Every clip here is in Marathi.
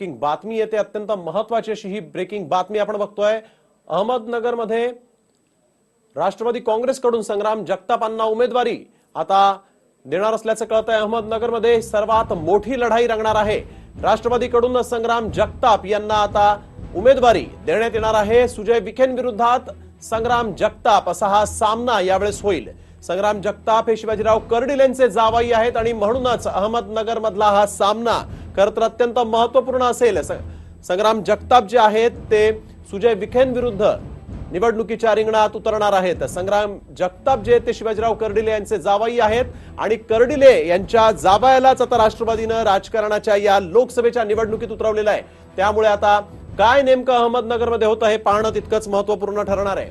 ब्रेकिंग बातमी येते. अत्यंत महत्वाची अशी ही ब्रेकिंग बातमी आपण बघतोय. अहमदनगरमध्ये राष्ट्रवादी काँग्रेसकडून संग्राम जगतापांना उमेदवारी. आता देणार असल्याचं कळतंय अहमदनगरमध्ये. सर्वात मोठी लढाई रंगणार आहे. राष्ट्रवादीकडून संग्राम जगताप यांना आता उमेदवारी देण्यात येणार आहे. सुजय विखेंविरोधात संग्राम जगताप असा हा सामना यावेळेस होईल. संग्राम जगताप हे शिवाजीराव कर्डिल यांचे जावाई आहेत आणि म्हणूनच अहमदनगर मधला हा सामना खरं तर अत्यंत महत्त्वपूर्ण असेल. संग्राम जगताप जे आहेत ते सुजय विखेन विरुद्ध निवडणुकीच्या रिंगणात उतरणार आहेत. संग्राम जगताप जे आहेत ते शिवाजीराव कर्डिले यांचे जावाई आहेत आणि कर्डिले यांच्या जावायालाच आता राष्ट्रवादीनं राजकारणाच्या या लोकसभेच्या निवडणुकीत उतरवलेलं आहे. त्यामुळे आता काय नेमकं अहमदनगरमध्ये होतं हे पाहणं तितकंच महत्त्वपूर्ण ठरणार आहे.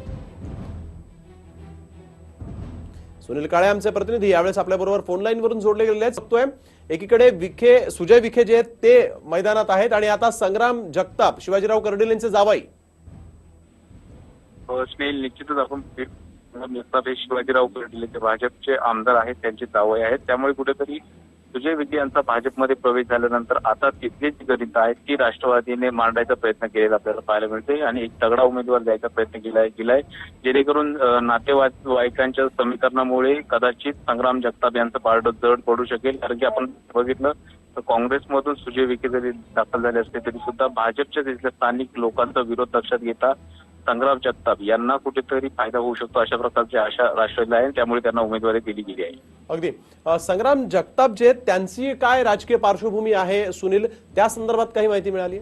सुनील काळे आमचे प्रतिनिधी यावेळेस आपल्या बरोबर फोन लाईन वरून जोडले गेलेले आहेत. बघतोय एकीकडे विखे सुजय विखे जे आहेत ते मैदानात आहेत आणि आता संग्राम जगताप शिवाजीराव कर्डिल यांचे जावाई. स्नेल निश्चितच आपण जगताप हे शिवाजीराव कर्डिले भाजपचे आमदार आहेत त्यांचे जावई आहेत. त्यामुळे कुठेतरी सुजय विखे यांचा भाजपमध्ये प्रवेश झाल्यानंतर आता तिथली जी गणित आहेत ती राष्ट्रवादीने मांडायचा प्रयत्न केलेला आपल्याला पाहायला मिळते आणि एक तगडा उमेदवार द्यायचा प्रयत्न केला गेलाय जेणेकरून नातेवाईकांच्या समीकरणामुळे कदाचित संग्राम जगताप यांचं पारडं जड पडू शकेल. कारण की आपण बघितलं तर काँग्रेसमधून सुजय विखे जरी दाखल झाले असते तरी सुद्धा भाजपच्या तिथल्या स्थानिक लोकांचा विरोध लक्षात घेता संग्राम जगताप यांना कुठेतरी फायदा होऊ शकतो अशा प्रकारची आशा राष्ट्रवादीला आहे त्यामुळे त्यांना उमेदवारी दिली गेली आहे. अगदी. संग्राम जगताप जे त्यांची काय राजकीय पार्श्वभूमी आहे सुनील? त्या संदर्भात काही माहिती मिळाली?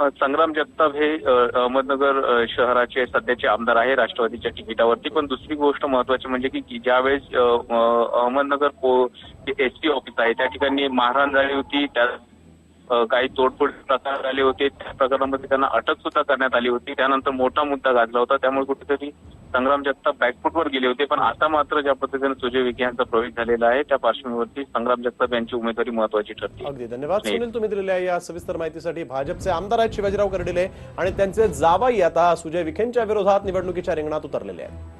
संग्राम जगताप हे अहमदनगर शहराचे सध्याचे आमदार आहे राष्ट्रवादीच्या तिकिटावरती. पण दुसरी गोष्ट महत्वाची म्हणजे की ज्यावेळेस अहमदनगर एस टी ऑफिस आहे त्या ठिकाणी मारहाण झाली होती त्या काही तोडफोड प्रकार झाले होते. त्या प्रकारामध्ये त्यांना अटक सुद्धा करण्यात आली होती. त्यानंतर मोठा मुद्दा गाजला होता. त्यामुळे कुठेतरी संग्राम जगताप बॅकफुटवर गेले होते. पण आता मात्र ज्या पद्धतीने सुजय विखे यांचा प्रवेश झालेला आहे त्या पार्श्वभूमीवरती संग्राम जगताप यांची उमेदवारी महत्वाची ठरते अगदी. धन्यवाद. सुनील तुम्ही दिलेल्या या सविस्तर माहितीसाठी भाजपचे आमदार आहेत शिवाजीराव कर्डिले आणि त्यांचे जावाई आता सुजय विखेंच्या विरोधात निवडणुकीच्या रिंगणात उतरलेले आहेत.